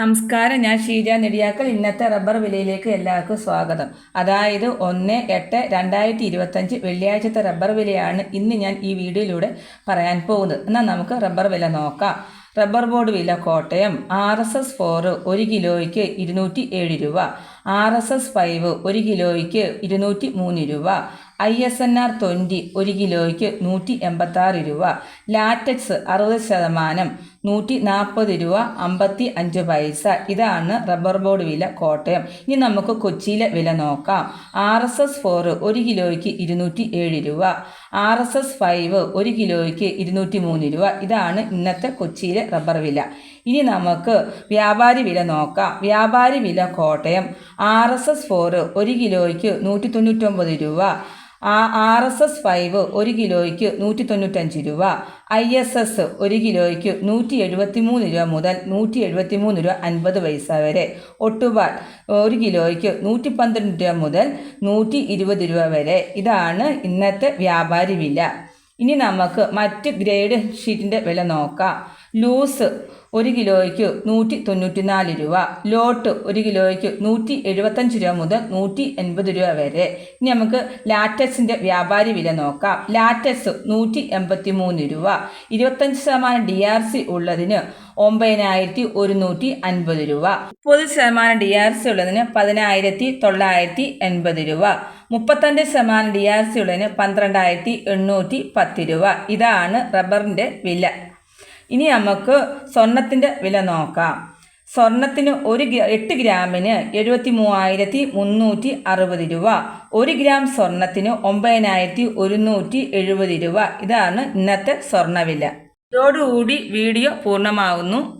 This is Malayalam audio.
നമസ്കാരം ഞാൻ ഷീജ നെടിയാക്കൽ. ഇന്നത്തെ റബ്ബർ വിലയിലേക്ക് എല്ലാവർക്കും സ്വാഗതം. അതായത് ഒന്ന് എട്ട് രണ്ടായിരത്തി ഇരുപത്തഞ്ച് വെള്ളിയാഴ്ചത്തെ റബ്ബർ വിലയാണ് ഇന്ന് ഞാൻ ഈ വീഡിയോയിലൂടെ പറയാൻ പോകുന്നത്. എന്നാൽ നമുക്ക് റബ്ബർ വില നോക്കാം. റബ്ബർ ബോർഡ് വില Kottayam R S S four ഒരു കിലോയ്ക്ക് ഇരുന്നൂറ്റി ഏഴ് രൂപ ആർ എസ് എസ് ഫൈവ് ഒരു കിലോയ്ക്ക് ഇരുന്നൂറ്റി മൂന്ന് രൂപ I S N R twenty ഒരു കിലോയ്ക്ക് നൂറ്റി എൺപത്താറ് രൂപ ലാറ്റക്സ് അറുപത് ശതമാനം നൂറ്റി നാൽപ്പത് രൂപ അമ്പത്തി അഞ്ച് പൈസ. ഇതാണ് റബ്ബർ ബോർഡ് വില കോട്ടയം. ഇനി നമുക്ക് കൊച്ചിയിലെ വില നോക്കാം. ആർ എസ് എസ് ഫോറ് ഒരു കിലോയ്ക്ക് ഇരുന്നൂറ്റി ഏഴ് രൂപ. ആർ എസ് എസ് ഫൈവ് ഒരു കിലോയ്ക്ക് ഇരുന്നൂറ്റി മൂന്ന് രൂപ. ഇതാണ് ഇന്നത്തെ കൊച്ചിയിലെ റബ്ബർ വില. ഇനി നമുക്ക് വ്യാപാരി വില നോക്കാം. വ്യാപാരി വില Kottayam. R S S four ഒരു കിലോയ്ക്ക് നൂറ്റി തൊണ്ണൂറ്റൊമ്പത് രൂപ. ആർ എസ് എസ് ഫൈവ് ഒരു കിലോയ്ക്ക് നൂറ്റി തൊണ്ണൂറ്റഞ്ച് രൂപ. ഐ എസ് എസ് ഒരു കിലോയ്ക്ക് നൂറ്റി എഴുപത്തി മൂന്ന് രൂപ മുതൽ നൂറ്റി എഴുപത്തി മൂന്ന് രൂപ അൻപത് പൈസ വരെ. ഒട്ടുപാൽ ഒരു കിലോയ്ക്ക് നൂറ്റി പന്ത്രണ്ട് രൂപ മുതൽ നൂറ്റി ഇരുപത് രൂപ വരെ. ഇതാണ് ഇന്നത്തെ വ്യാപാരി വില. ഇനി നമുക്ക് മറ്റ് ഗ്രേഡ് ഷീറ്റിന്റെ വില നോക്കാം. ലൂസ് ഒരു കിലോയ്ക്ക് നൂറ്റി തൊണ്ണൂറ്റി നാല് രൂപ. ലോട്ട് ഒരു കിലോയ്ക്ക് നൂറ്റി എഴുപത്തഞ്ച് രൂപ മുതൽ നൂറ്റി എൺപത് രൂപ വരെ. ഇനി നമുക്ക് ലാറ്റക്സിന്റെ വ്യാപാരി വില നോക്കാം. ലാറ്റസ് നൂറ്റി എൺപത്തി മൂന്ന് രൂപ. ഇരുപത്തഞ്ച് ശതമാനം ഡി ആർ സി ഉള്ളതിന് ഒമ്പതിനായിരത്തി ഒരുന്നൂറ്റി അൻപത് രൂപ. മുപ്പത് ശതമാനം ഡി ആർ സി ഉള്ളതിന് പതിനായിരത്തി തൊള്ളായിരത്തി എൺപത് രൂപ. മുപ്പത്തഞ്ച് ശതമാനം ഡി ആർ സി ഉള്ളതിന് പന്ത്രണ്ടായിരത്തി എണ്ണൂറ്റി പത്ത് രൂപ. ഇതാണ് റബ്ബറിന്റെ വില. ഇനി നമുക്ക് സ്വർണത്തിന്റെ വില നോക്കാം. സ്വർണത്തിന് ഒരു എട്ട് ഗ്രാമിന് എഴുപത്തി മൂവായിരത്തി മുന്നൂറ്റി അറുപത് രൂപ. ഒരു ഗ്രാം സ്വർണത്തിന് ഒമ്പതിനായിരത്തി ഒരുന്നൂറ്റി എഴുപത് രൂപ. ഇതാണ് ഇന്നത്തെ സ്വർണവില ഇതോടുകൂടി വീഡിയോ പൂർണമാകുന്നു